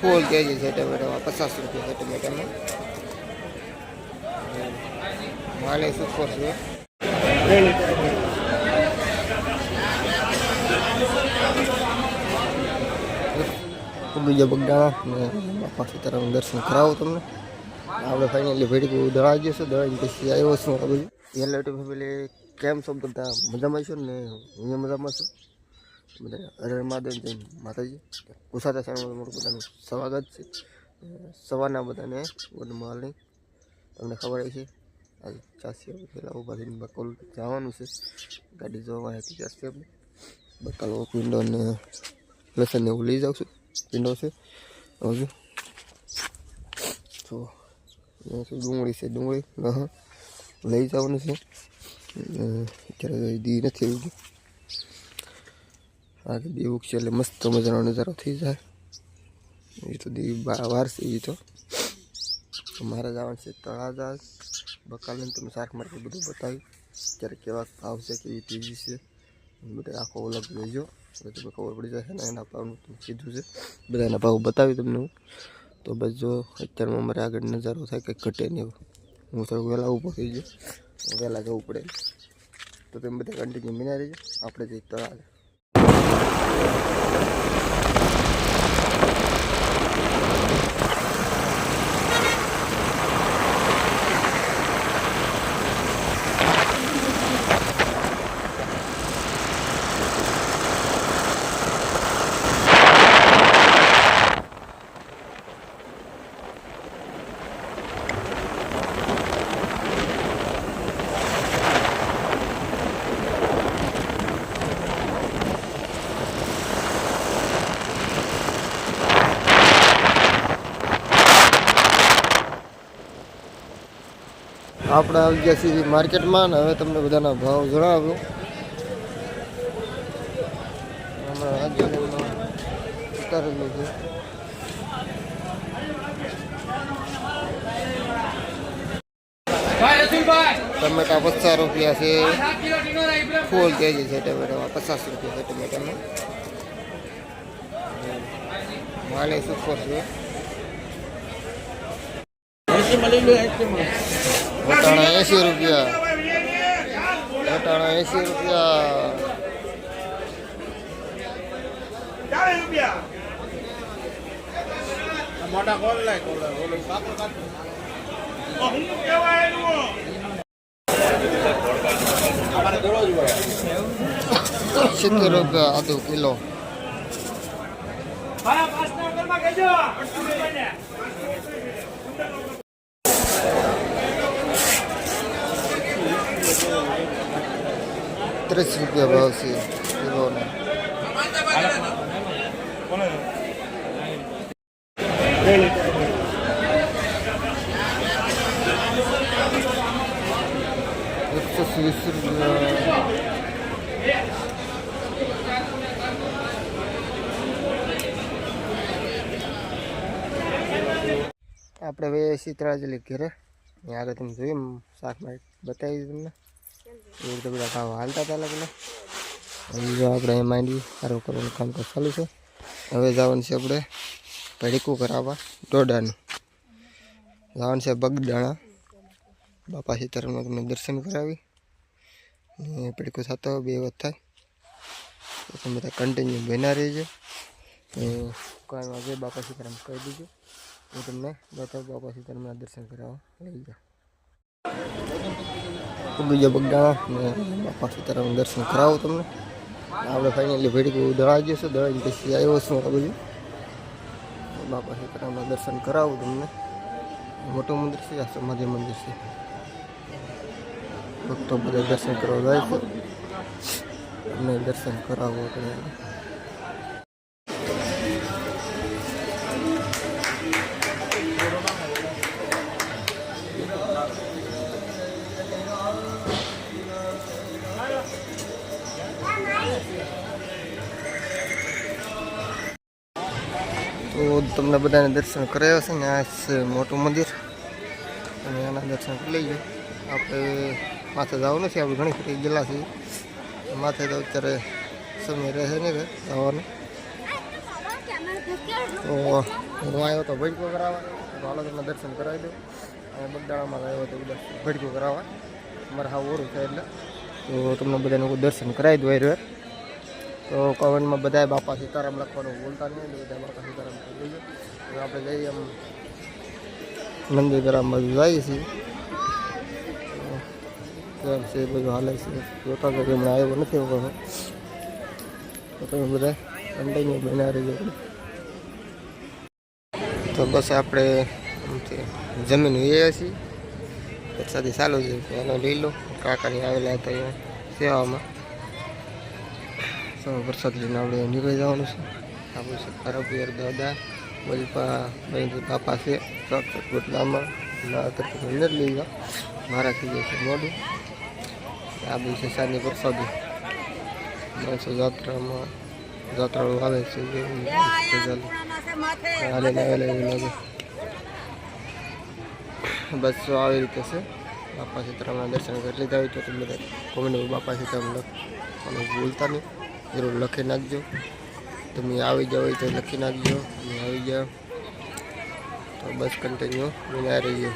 ફૂલ KG છે ટમેટામાં પચાસ રૂપિયા છે ટમેટામાં માલે સુખો છે. બીજા બગડાણા ને બાપા સીતારામ દર્શન કરાવો તમને. આપણે ફાઇનલી ભેડી દળાઈ ગયો છે દળાઈ પછી આવ્યો છું આ બધું હેલો ટુ ફેમિલી કેમ છો બધા? મજામાં છો ને? હું મજામાં છું? બધા હરે મહાદેવ માતાજી. કુસાતા ચેનલમાં મારું બધાનું સ્વાગત છે. સવારના બધાને ગુડ મોર્નિંગ. તમને ખબર છે આજે ચાસી પેલા ઊભા થઈને બકોલ જવાનું છે. ગાડી જોવા હતી ચાસી આપણે બકાલો પીંડો ને લસણ એવું લઈ જાઉં છું. પીંડો છે. હજુ તો ડુંગળી છે, ડુંગળી. લઈ જવાનું છે. અત્યારે દી નથી આવી દેવ ઉગશે એટલે મસ્ત મજાનો નજારો થઈ જાય. એ તો દેવી વારસે એ તો. મારા મારે જવાનું છે તળાજા બકાલીને તમે શાક માર્કેટ બધું બતાવ્યું. ત્યારે કેવા ભાવ છે, કેવી તેજી છે. બધા આખો અલગ લેજો. એટલે તમને ખબર પડી જશે ને એના ભાવનું તમે કીધું છે. બધા એના ભાવ બતાવી તમને હું. તો બસ જો, અત્યારમાં અમારે આગળ નજારો થાય કંઈક ઘટે નહીં હું થોડુંક વહેલા ઊભો થઈ ગયો વહેલા જવું પડે. તો તમે બધા કન્ટિન્યુ મિના રહીજો આપણે જઈ તળાજા. 何? આપણે આવી ગયા છીએ માર્કેટમાં ને હવે તમને બધાના ભાવ જણાવ્યો ઉતારેલું છે. ટમેટા પચાસ રૂપિયા છે. ફૂલ કેજી છે ટમેટામાં પચાસ રૂપિયા છે ટમેટામાં. માલે સુખો છે. વટાણા એસી રૂપિયા વટાણા એસી રૂપિયા ચાલીસ રૂપિયા મોટા કોલ લાય કોલ ઓલો પાકો કાઢ હું કહેવાય એનું અમારે દરરોજ હોય સિત્તેર રૂપિયા આદુ કિલો મારા પાસના ઘરમાં કહેજો ત્રીસ રૂપિયા ભાવ છે કિલોનો એકસો વીસ રૂપિયા આપણે હવે સીતરાજલી ઘરે અહીંયા આગળ તમે જોયું શાક માર્કેટ બતાવી તમને એ રીતે બધા હાલતા હતા લગ્ન. હજી જો આપણે અહીં માંડી સારું કરવાનું કામ તો ચાલુ છે. હવે જવાનું છે આપણે ભડીકું કરાવવા ડોડાનું જવાનું છે બગદાણા. બાપા સીતારામના તમને દર્શન કરાવી. ને ભડીકું થતો બે વખત થાય. તમે બધા કન્ટિન્યુ બના રહેજો. દુકાન વાગે બાપા સીતારામ કહી દીજો. હું તમને બતાવું, બાપા સીતારામના દર્શન કરાવવા લઈ જાઉં બીજા બગડાણા બાપા સીતારામ દર્શન કરાવું તમને. આપણે ફાઇનલી ભેડી દળાઈ ગયો દળાઈ પછી આવ્યો છું આ બધું બાપા સીતારામના દર્શન કરાવું તમને. મોટું મંદિર છે, આ સમાધિ મંદિર છે. ભક્તો બધા દર્શન કરવા જાય છે. અને દર્શન કરાવો તમે તો તમને બધાને દર્શન કરાવ્યા છે ને આ છે મોટું મંદિર. અને એના દર્શન કરી લઈએ. આપણે માથે જવાનું છે આપણે ઘણી ફરી ગયેલા છીએ. માથે તો અત્યારે સમય રહે ને કે જવાનું. તો હું આવ્યો તો ભડકો કરાવવા. ભાલો તમને દર્શન કરાવી દઉં. અને બગદાણામાં આવ્યો તો બધા ભડકો કરાવવા. મારે હા ઓરું થાય એટલે. તો તમને બધાને દર્શન કરાવી દઉં રહ્યો તો કોમેન્ટમાં બધાએ બાપા સીતારામ લખવાનું બોલતા નહીં બધા બાપા સીતારામ કરી દેજો. હવે આપણે જઈએ એમ નંદીગ્રામ બાજુ જઈએ છીએ. છે બધું હાલે છે? જોતા તો હમણાં આવ્યો નથી વગર તો તમે બધા કન્ટિન્યુ બના રહેજો. તો બસ આપણે જમીન એ છીએ. વરસાદી ચાલુ છે, એનો લીલો. કાકાની આવેલા હતા સેવામાં. તો વરસાદ લઈને આપણે નીકળી જવાનું છે. આપણું છે ખરાબિયર દાદા વલપા ભાઈ બાપા છે ચોકચોક ગોટલામાં ના અંદર લઈ ગયા મારા થઈ જાય છે મોડું. આ દિવસે છે સાંજની વરસાદી. માણસો જાત્રામાં જાત્રાળુ આવે છે હાલે આવેલા એવું લાગે. બસ આવી રીતે છે. બાપા સીતારામના દર્શન કરી લીધા હોય તો તમે બધા કોમેન્ટ બાપા સીતારામ અને ભૂલતા નહીં. જરૂર લખી નાખજો. તમે આવી જાઓ તો લખી નાખજો. આવી જાઓ. તો બસ કન્ટિન્યુ બનાવી રહીએ.